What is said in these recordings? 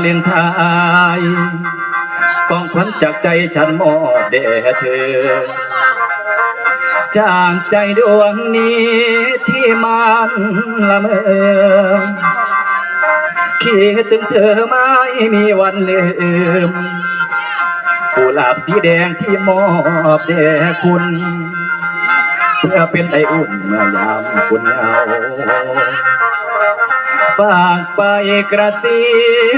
เลนไทายของขวัญจากใจฉันมอบแด่เธอ จากใจดวงนี้ที่มันละเมอคิดถึงเธอไม่มีวันลืมกุหลาบสีแดงที่มอบแด่คุณ เพื่อเป็นไออุ่นเมื่อยามคุณเหงาฝากไปกระซิ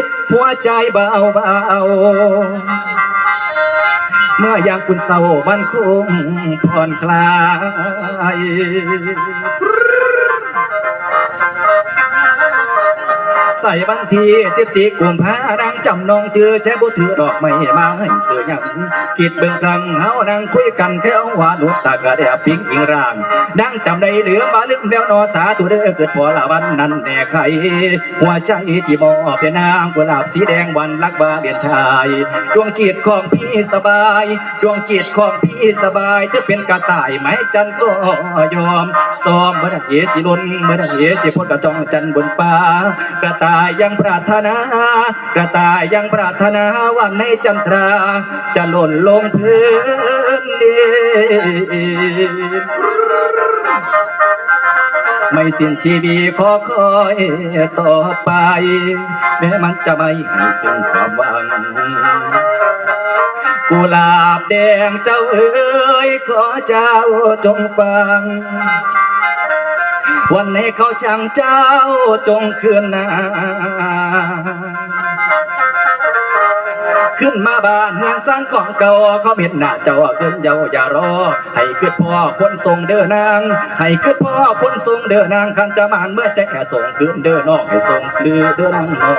บ หัวใจเบาเบาเมื่อยามคุณเศร้ามันคงผ่อนคลาย ใส่บันทีสิบสี่กุมภาดังจำนองเจอแช่บุถือดอกไม้มาให้เสือยังคิดเบิ่งครั้งเฮานังคุยกันแค่เอาว่าหนุตากระเดียบพิงอิงร่างดังจำได้เหลือมาลืมแล้วนอสาตัวเด้อเกิดพอละวันนั้นแน่ใครหัวใจที่มอเป็นนางกุหลาบสีแดงวันรักบาเบียนไทยดวงจิตของพี่สบาย ดวงจิตของพี่สบายจะเป็นกระต่ายไหมจันก็ยอมซ้อมเมื่อดังเอสิลนเมื่อดังเอสิพดกระจองจันบนฟ้ากระต่ายายยังปรารถนา กระต่ายยังปรารถนาวันในจันทรา จะหล่นลงพื้นดินไม่สิ้นชีวิตขอคอยต่อไป แม้มันจะไม่ให้สิ้นความหวังกุหลาบแดงเจ้าเอ๋ยขอเจ้าจงฟัง วันให้เขาช่างเจ้าจงคืนนาขึ้นมาบ้านเมืองสร้างของเก่าเขาเห็นหน้าเจ้าขึ้นเยาอย่ารอ ให้ขึ้นพ่อคนทรงเด้อนาง ให้ขึ้นพ่อคนทรงเด้อนางคันจะมานเมื่อใจแส่งคืนเด้อนอกให้ทรงคือเด้อนางนอก